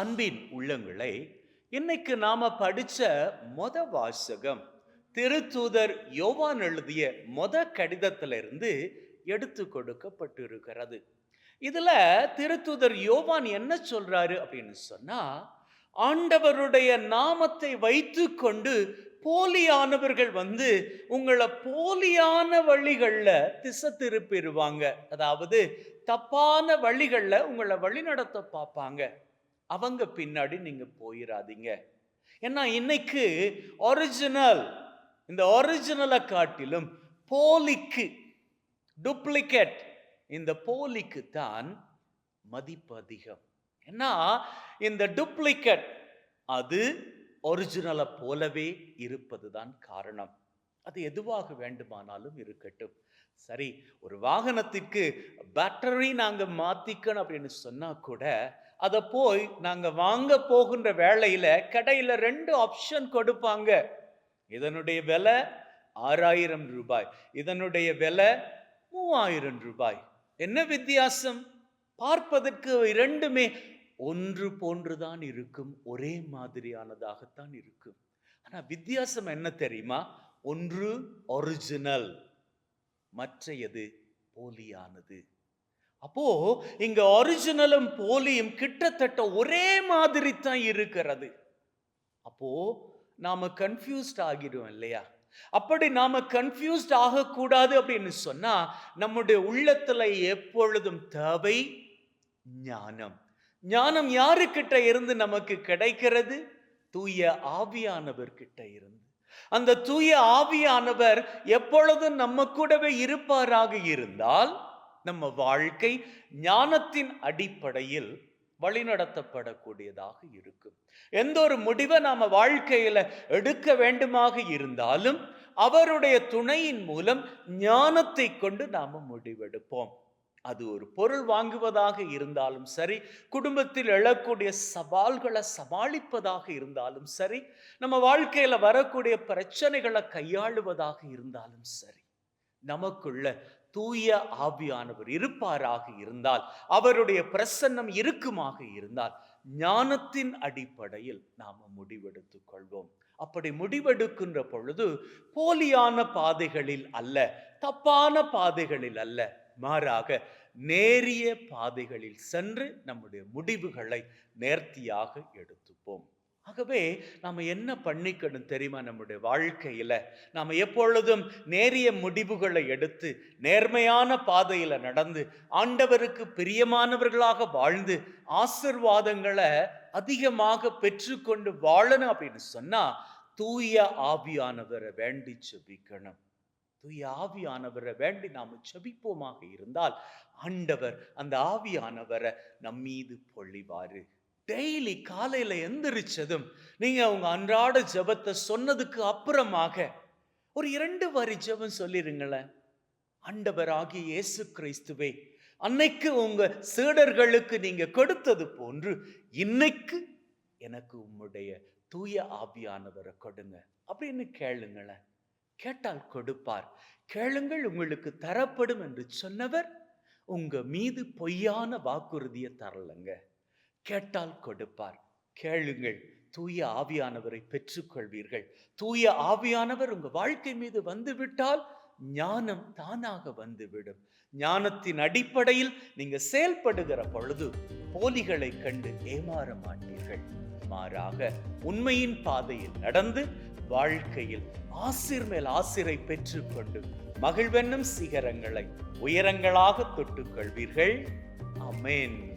அன்பின் உள்ளங்களை இன்னைக்கு நாம படிச்ச மொத வாசகம் திருத்தூதர் யோவான் எழுதிய மொத கடிதத்திலிருந்து எடுத்து கொடுக்கப்பட்டிருக்கிறது. இதுல திருத்தூதர் யோவான் என்ன சொல்றாரு அப்படின்னு சொன்னா ஆண்டவருடைய நாமத்தை வைத்து கொண்டு போலியானவர்கள் வந்து உங்களை போலியான வழிகளில் திசை திருப்பிடுவாங்க. அதாவது தப்பான வழிகளில் உங்களை வழிநடத்த பார்ப்பாங்க. அவங்க பின்னாடி நீங்கள் போயிடாதீங்க ஏன்னா இன்னைக்கு ஒரிஜினல் இந்த ஒரிஜினலை காட்டிலும் போலிக்கு டூப்ளிகேட் இந்த போலிக்கு தான் மதிப்பு அதிகம். ஏன்னா இந்த டூப்ளிகேட் அது ஒரிஜினலை போலவே இருப்பதுதான் காரணம். அது எதுவாக வேண்டுமானாலும் இருக்கட்டும். சரி ஒரு வாகனத்திற்கு பேட்டரி நாங்கள் மாற்றிக்கணும் அப்படின்னு சொன்னால் கூட அதை போய் நாங்கள் வாங்க போகின்ற வேலையில் கடையில் ரெண்டு ஆப்ஷன் கொடுப்பாங்க. இதனுடைய விலை ஆறாயிரம் ரூபாய். இதனுடைய விலை மூவாயிரம் ரூபாய். என்ன வித்தியாசம்? பார்ப்பதற்கு இரண்டுமே ஒன்று போன்றுதான் இருக்கும் ஒரே மாதிரியானதாகத்தான் இருக்கும். ஆனால் வித்தியாசம் என்ன தெரியுமா? ஒன்று ஒரிஜினல் மற்றையது போலியானது. அப்போ இங்க ஒரிஜினலும் போலியும் கிட்டத்தட்ட ஒரே மாதிரி தான் இருக்கிறது. அப்போ நாம கன்ஃபியூஸ்ட் ஆகிடும் இல்லையா? அப்படி நாம கன்ஃபியூஸ்ட் ஆகக்கூடாது அப்படின்னு சொன்னா நம்முடைய உள்ளத்துல எப்பொழுதும் தேவை ஞானம். ஞானம் யாருக்கிட்ட இருந்து நமக்கு கிடைக்கிறது? தூய ஆவியானவர் கிட்ட இருந்து. அந்த தூய ஆவியானவர் எப்பொழுதும் நம்ம கூடவே இருப்பாராக இருந்தால் நம்ம வாழ்க்கை ஞானத்தின் அடிப்படையில் வழிநடத்தப்படக்கூடியதாக இருக்கும். எந்த ஒரு முடிவை நாம வாழ்க்கையில எடுக்க வேண்டுமாக இருந்தாலும் அவருடைய துணையின் மூலம் ஞானத்தை கொண்டு நாம முடிவெடுப்போம். அது ஒரு பொருள் வாங்குவதாக இருந்தாலும் சரி குடும்பத்தில் எழக்கூடிய சவால்களை சமாளிப்பதாக இருந்தாலும் சரி நம்ம வாழ்க்கையில வரக்கூடிய பிரச்சனைகளை கையாளுவதாக இருந்தாலும் சரி நமக்குள்ள தூய ஆவியானவர் இருப்பாராக இருந்தால் அவருடைய பிரசன்னம் இருக்குமாக இருந்தால் ஞானத்தின் அடிப்படையில் நாம் முடிவெடுத்துக் கொள்வோம். அப்படி முடிவெடுக்கின்ற பொழுது போலியான பாதைகளில் அல்ல தப்பான பாதைகளில் அல்ல மாறாக நேரிய பாதைகளில் சென்று நம்முடைய முடிவுகளை நேர்த்தியாக எடுத்துப்போம். ஆகவே நாம் என்ன பண்ணிக்கணும் தெரியுமா நம்முடைய வாழ்க்கையில்? நாம் எப்பொழுதும் நேரிய முடிவுகளை எடுத்து நேர்மையான பாதையில் நடந்து ஆண்டவருக்கு பிரியமானவர்களாக வாழ்ந்து ஆசிர்வாதங்களை அதிகமாக பெற்றுக்கொண்டு வாழணும் அப்படின்னு சொன்னால் தூய ஆவியானவரை வேண்டி செபிக்கணும். தூய ஆவியானவரை வேண்டி நாம் செபிப்போமாக இருந்தால் ஆண்டவர் அந்த ஆவியானவரை நம்மீது பொழிவாரு. டெய்லி காலையில் எந்திரிச்சதும் நீங்கள் அவங்க அன்றாட ஜெபத்தை சொன்னதுக்கு அப்புறமாக ஒரு இரண்டு வரி ஜெபம் சொல்லிடுங்களேன் ஆண்டவராகிய இயேசு கிறிஸ்துவே அன்னைக்கு உங்கள் சீடர்களுக்கு நீங்கள் கொடுத்தது போன்று இன்னைக்கு எனக்கு உம்முடைய தூய ஆவியானவரை கொடுங்க. அப்படின்னு கேளுங்களேன். கேட்டால் கொடுப்பார். கேளுங்கள் உங்களுக்கு தரப்படும் என்று சொன்னவர் உங்க மீது பொய்யான வாக்குறுதியை தரலங்க. கேட்டால் கொடுப்பார். கேளுங்கள் தூய ஆவியானவரை பெற்றுக்கொள்வீர்கள். தூய ஆவியானவர் உங்க வாழ்க்கை மீது வந்துவிட்டால் ஞானம் தானாக வந்துவிடும். ஞானத்தின் அடிப்படையில் நீங்க செயல்படுகிற பொழுது போலிகளை கண்டு ஏமாற மாட்டீர்கள். மாறாக உண்மையின் பாதையில் நடந்து வாழ்க்கையில் ஆசிர் மேல் ஆசிரை பெற்றுக்கொண்டு மகிழ்வென்னும் சிகரங்களை உயரங்களாக தொட்டுக்கொள்வீர்கள். அமேன்